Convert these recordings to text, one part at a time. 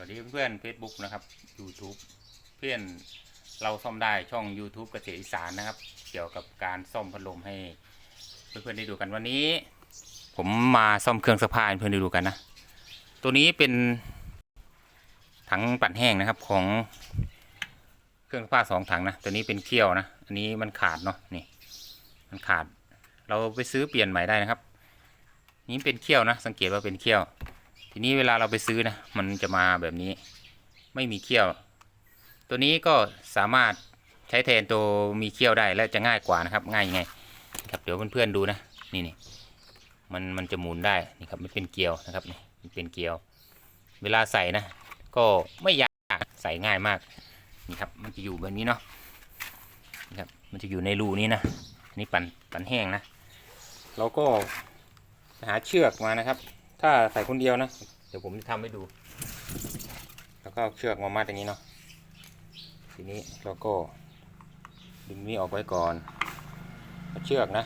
วัสดีเพื่อนๆ Facebook นะครับ YouTube เพื่อนเราซ่อมได้ช่อง YouTube เกษตรอีสานนะครับ เกี่ยวกับการซ่อมพัดลมให้ เพื่อนๆได้ดูกันวันนี้ ผมมาซ่อมเครื่องซักผ้าให้เพื่อนได้ดูกันนะ ตัวนี้เป็นถังปั่นแห้งนะครับของเครื่องซักผ้าสองถังนะตัวนี้เป็นเขี้ยวนะอันนี้มันขาดเนาะนี่ มันขาด เราไปซื้อเปลี่ยนใหม่ได้นะครับ นี่เป็นเขี้ยวนะ สังเกตว่าเป็นเขี้ยว ทีนี้เวลาเราไปซื้อนะ มันจะมาแบบนี้ ไม่มีเขี้ยว ตัวนี้ก็สามารถใช้แทนตัวมีเขี้ยวได้และจะง่ายกว่านะครับ ง่ายยังไง ครับเดี๋ยวเพื่อนๆดูนะ นี่นี่มันมันจะหมุนได้นี่ครับมันเป็นเกลียวนะครับนี่มันเป็นเกลียว เวลาใส่นะ ก็ไม่ยากใส่ง่ายมากนี่ครับ มันจะอยู่แบบนี้เนาะนี่ครับ มันจะอยู่ในรูนี้นะอันนี้ปั่นปั่นแห้งนะเราก็หาเชือกมานะครับ ถ้าใส่คนเดียวนะ เดี๋ยวผมจะทำให้ดู แล้วก็เชือกมามัดอย่างนี้เนาะ ทีนี้เราก็ดึงนี้ออกไว้ก่อนเชือกนะ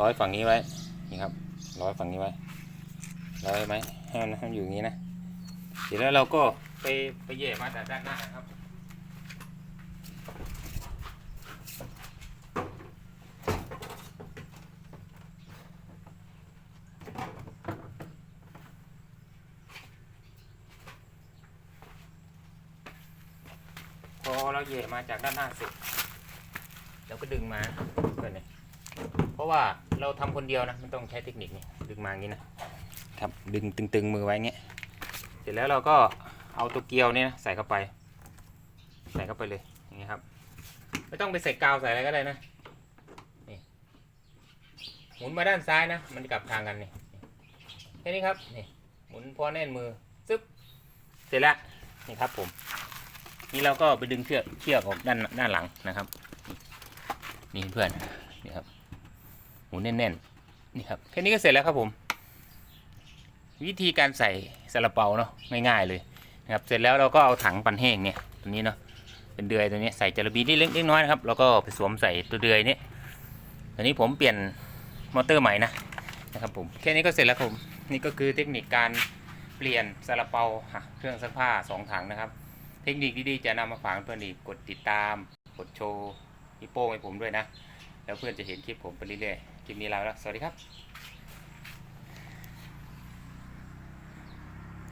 ร้อยฝั่งนี้ไว้ นี่ครับ ร้อยฝั่งนี้ไว้ ร้อยไหมให้มันอยู่อย่างนี้นะเดี๋ยวแล้วเราก็ไปไปแย่มาจากด้านหน้านะครับ อเราเหย่มาจากด้านหน้าเสร็จเราก็ดึงมาเพื่อนเนี่ยเพราะว่าเราทำคนเดียวนะมันต้องใช้เทคนิคนี่ดึงมาอย่างนี้นะครับดึงตึงๆมือไว้เงี้ยเสร็จแล้วเราก็เอาตัวเกลียวเนี่ยนะใส่เข้าไป ใส่เข้าไปเลยอย่างเงี้ยครับ ไม่ต้องไปใส่กาวใส่อะไรก็ได้นะนี่หมุนมาด้านซ้ายนะ มันจะกลับทางกันนี่แค่นี้ครับนี่หมุนพอแน่นมือซึบเสร็จแล้วนี่ครับผม นี่เราก็ไปดึงเชือกเชือกออกด้านด้านหลังนะครับ นี่เพื่อนนี่ครับหมุนแน่นๆนี่ครับแค่นี้ก็เสร็จแล้วครับผม วิธีการใส่ซาลาเปาเนาะง่ายๆเลยนะครับเสร็จแล้วเราก็เอาถังปั่นแห้งเนี่ยตัวนี้เนาะเป็นเดือยตัวนี้ใส่จระบีนิดเล็กๆน้อยนะครับแล้วก็ไปสวมใส่ตัวเดือยนี้ตอนนี้ผมเปลี่ยนมอเตอร์ใหม่นะนะครับผมแค่นี้ก็เสร็จแล้วครับผมนี่ก็คือเทคนิคการเปลี่ยนซาลาเปาเครื่องซักผ้าสองถังนะครับ เทคนิคดีๆจะนำมาฝากเพื่อนอีกกดติดตาม กดโชว์นิโป้งให้ผมด้วยนะ แล้วเพื่อนจะเห็นคลิปผมไปเรื่อยๆคลิปนี้ลาแล้วสวัสดีครับ